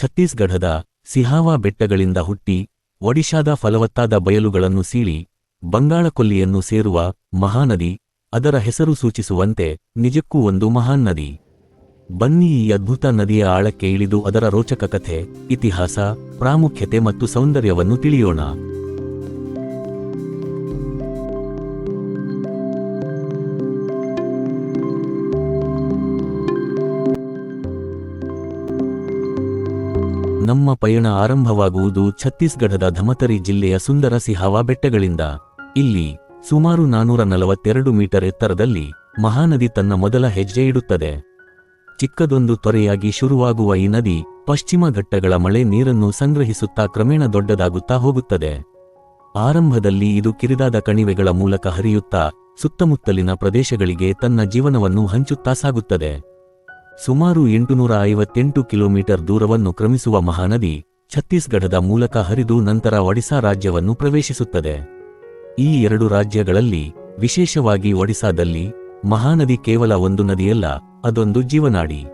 ಛತ್ತೀಸ್ಗಢದ ಸಿಹಾವಾ ಬೆಟ್ಟಗಳಿಂದ ಹುಟ್ಟಿ ಒಡಿಶಾದ ಫಲವತ್ತಾದ ಬಯಲುಗಳನ್ನು ಸೀಳಿ ಬಂಗಾಳಕೊಲ್ಲಿಯನ್ನು ಸೇರುವ ಮಹಾನದಿ ಅದರ ಹೆಸರು ಸೂಚಿಸುವಂತೆ ನಿಜಕ್ಕೂ ಒಂದು ಮಹಾನ್ ನದಿ. ಬನ್ನಿ ಈ ಅದ್ಭುತ ನದಿಯ ಆಳಕ್ಕೆ ಇಳಿದು ಅದರ ರೋಚಕ ಕಥೆ, ಇತಿಹಾಸ, ಪ್ರಾಮುಖ್ಯತೆ ಮತ್ತು ಸೌಂದರ್ಯವನ್ನು ತಿಳಿಯೋಣ. ನಮ್ಮ ಪಯಣ ಆರಂಭವಾಗುವುದು ಛತ್ತೀಸ್ಗಢದ ಧಮತರಿ ಜಿಲ್ಲೆಯ ಸುಂದರ ಸಿಹಾವಾ ಬೆಟ್ಟಗಳಿಂದ. ಇಲ್ಲಿ ಸುಮಾರು ನಾನೂರ ನಲವತ್ತೆರಡು ಮೀಟರ್ ಎತ್ತರದಲ್ಲಿ ಮಹಾನದಿ ತನ್ನ ಮೊದಲ ಹೆಜ್ಜೆ ಇಡುತ್ತದೆ. ಚಿಕ್ಕದೊಂದು ತೊರೆಯಾಗಿ ಶುರುವಾಗುವ ಈ ನದಿ ಪಶ್ಚಿಮ ಘಟ್ಟಗಳ ಮಳೆ ನೀರನ್ನು ಸಂಗ್ರಹಿಸುತ್ತಾ ಕ್ರಮೇಣ ದೊಡ್ಡದಾಗುತ್ತಾ ಹೋಗುತ್ತದೆ. ಆರಂಭದಲ್ಲಿ ಇದು ಕಿರಿದಾದ ಕಣಿವೆಗಳ ಮೂಲಕ ಹರಿಯುತ್ತಾ ಸುತ್ತಮುತ್ತಲಿನ ಪ್ರದೇಶಗಳಿಗೆ ತನ್ನ ಜೀವನವನ್ನು ಹಂಚುತ್ತಾ ಸಾಗುತ್ತದೆ. ಸುಮಾರು ಎಂಟುನೂರ ಐವತ್ತೆಂಟು ಕಿಲೋಮೀಟರ್ ದೂರವನ್ನು ಕ್ರಮಿಸುವ ಮಹಾನದಿ ಛತ್ತೀಸ್ಗಢದ ಮೂಲಕ ಹರಿದು ನಂತರ ಒಡಿಶಾ ರಾಜ್ಯವನ್ನು ಪ್ರವೇಶಿಸುತ್ತದೆ. ಈ ಎರಡು ರಾಜ್ಯಗಳಲ್ಲಿ, ವಿಶೇಷವಾಗಿ ಒಡಿಶಾದಲ್ಲಿ ಮಹಾನದಿ ಕೇವಲ ಒಂದು ನದಿಯಲ್ಲ, ಅದೊಂದು ಜೀವನಾಡಿ.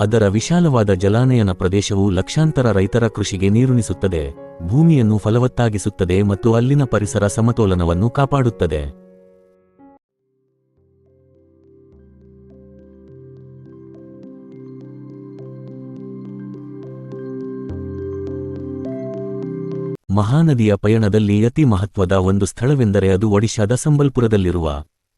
ಅದರ ವಿಶಾಲವಾದ ಜಲಾನಯನ ಪ್ರದೇಶವು ಲಕ್ಷಾಂತರ ರೈತರ ಕೃಷಿಗೆ ನೀರುಣಿಸುತ್ತದೆ, ಭೂಮಿಯನ್ನು ಫಲವತ್ತಾಗಿಸುತ್ತದೆ ಮತ್ತು ಅಲ್ಲಿನ ಪರಿಸರ ಸಮತೋಲನವನ್ನು ಕಾಪಾಡುತ್ತದೆ. ಮಹಾನದಿಯ ಪಯಣದಲ್ಲಿ ಅತಿ ಮಹತ್ವದ ಒಂದು ಸ್ಥಳವೆಂದರೆ ಅದು ಒಡಿಶಾದ ಸಂಬಲ್ಪುರದಲ್ಲಿರುವ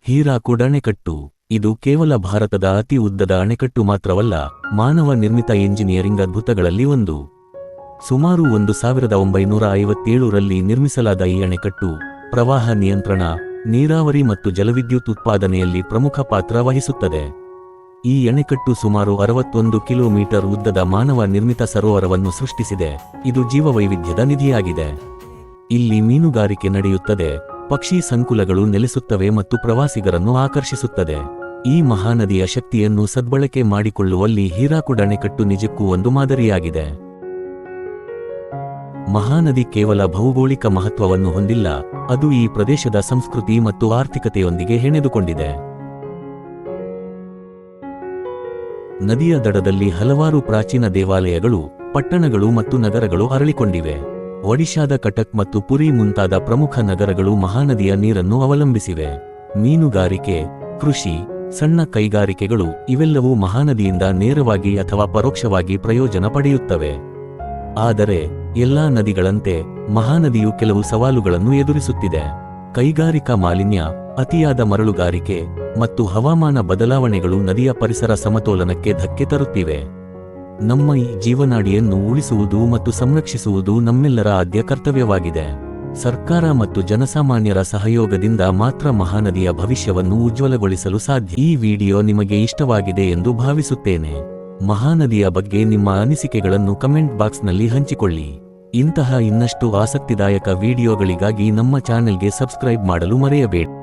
ಹೀರಾಕುಡ್ ಅಣೆಕಟ್ಟು ಇದು ಕೇವಲ ಭಾರತದ ಅತಿ ಉದ್ದದ ಅಣೆಕಟ್ಟು ಮಾತ್ರವಲ್ಲ, ಮಾನವ ನಿರ್ಮಿತ ಎಂಜಿನಿಯರಿಂಗ್ ಅದ್ಭುತಗಳಲ್ಲಿ ಒಂದು. ಸುಮಾರು ಒಂದು ಸಾವಿರದ ಒಂಬೈನೂರ ಐವತ್ತೇಳರಲ್ಲಿ ನಿರ್ಮಿಸಲಾದ ಈ ಅಣೆಕಟ್ಟು, ಪ್ರವಾಹ ನಿಯಂತ್ರಣ, ನೀರಾವರಿ ಮತ್ತು ಜಲವಿದ್ಯುತ್ ಉತ್ಪಾದನೆಯಲ್ಲಿ ಪ್ರಮುಖ ಪಾತ್ರ ವಹಿಸುತ್ತದೆ. ಈ ಅಣೆಕಟ್ಟು ಸುಮಾರು ಅರವತ್ತೊಂದು ಕಿಲೋಮೀಟರ್ ಉದ್ದದ ಮಾನವ ನಿರ್ಮಿತ ಸರೋವರವನ್ನು ಸೃಷ್ಟಿಸಿದೆ. ಇದು ಜೀವವೈವಿಧ್ಯದ ನಿಧಿಯಾಗಿದೆ. ಇಲ್ಲಿ ಮೀನುಗಾರಿಕೆ ನಡೆಯುತ್ತದೆ. ಪಕ್ಷಿ ಸಂಕುಲಗಳು ನೆಲೆಸುತ್ತವೆ ಮತ್ತು ಪ್ರವಾಸಿಗರನ್ನು ಆಕರ್ಷಿಸುತ್ತದೆ. ಈ ಮಹಾನದಿಯ ಶಕ್ತಿಯನ್ನು ಸದ್ಬಳಕೆ ಮಾಡಿಕೊಳ್ಳುವಲ್ಲಿ ಹೀರಾಕುಡ ಅಣೆಕಟ್ಟು ನಿಜಕ್ಕೂ ಒಂದು ಮಾದರಿಯಾಗಿದೆ. ಮಹಾನದಿ ಕೇವಲ ಭೌಗೋಳಿಕ ಮಹತ್ವವನ್ನು ಹೊಂದಿಲ್ಲ, ಅದು ಈ ಪ್ರದೇಶದ ಸಂಸ್ಕೃತಿ ಮತ್ತು ಆರ್ಥಿಕತೆಯೊಂದಿಗೆ ಹೆಣೆದುಕೊಂಡಿದೆ. ನದಿಯ ದಡದಲ್ಲಿ ಹಲವಾರು ಪ್ರಾಚೀನ ದೇವಾಲಯಗಳು, ಪಟ್ಟಣಗಳು ಮತ್ತು ನಗರಗಳು ಅರಳಿಕೊಂಡಿವೆ. ಒಡಿಶಾದ ಕಟಕ್ ಮತ್ತು ಪುರಿ ಮುಂತಾದ ಪ್ರಮುಖ ನಗರಗಳು ಮಹಾನದಿಯ ನೀರನ್ನು ಅವಲಂಬಿಸಿವೆ. ಮೀನುಗಾರಿಕೆ, ಕೃಷಿ, ಸಣ್ಣ ಕೈಗಾರಿಕೆಗಳು ಇವೆಲ್ಲವೂ ಮಹಾನದಿಯಿಂದ ನೇರವಾಗಿ ಅಥವಾ ಪರೋಕ್ಷವಾಗಿ ಪ್ರಯೋಜನ ಪಡೆಯುತ್ತವೆ. ಆದರೆ, ಎಲ್ಲಾ ನದಿಗಳಂತೆ ಮಹಾನದಿಯು ಕೆಲವು ಸವಾಲುಗಳನ್ನು ಎದುರಿಸುತ್ತಿದೆ. ಕೈಗಾರಿಕಾ ಮಾಲಿನ್ಯ ಅತಿಯಾದ ಮರಳುಗಾರಿಕೆ ಮತ್ತು ಹವಾಮಾನ ಬದಲಾವಣೆಗಳು ನದಿಯ ಪರಿಸರ ಸಮತೋಲನಕ್ಕೆ ಧಕ್ಕೆ ತರುತ್ತಿವೆ. ನಮ್ಮ ಈ ಜೀವನಾಡಿಯನ್ನು ಉಳಿಸುವುದು ಮತ್ತು ಸಂರಕ್ಷಿಸುವುದು ನಮ್ಮೆಲ್ಲರ ಆದ್ಯ ಕರ್ತವ್ಯವಾಗಿದೆ. ಸರ್ಕಾರ ಮತ್ತು ಜನಸಾಮಾನ್ಯರ ಸಹಯೋಗದಿಂದ ಮಾತ್ರ ಮಹಾನದಿಯ ಭವಿಷ್ಯವನ್ನು ಉಜ್ವಲಗೊಳಿಸಲು ಸಾಧ್ಯ. ಈ ವಿಡಿಯೋ ನಿಮಗೆ ಇಷ್ಟವಾಗಿದೆ ಎಂದು ಭಾವಿಸುತ್ತೇನೆ. ಮಹಾನದಿಯ ಬಗ್ಗೆ ನಿಮ್ಮ ಅನಿಸಿಕೆಗಳನ್ನು ಕಮೆಂಟ್ ಬಾಕ್ಸ್ನಲ್ಲಿ ಹಂಚಿಕೊಳ್ಳಿ. ಇಂತಹ ಇನ್ನಷ್ಟು ಆಸಕ್ತಿದಾಯಕ ವಿಡಿಯೋಗಳಿಗಾಗಿ ನಮ್ಮ ಚಾನೆಲ್ಗೆ ಸಬ್ಸ್ಕ್ರೈಬ್ ಮಾಡಲು ಮರೆಯಬೇಡಿ.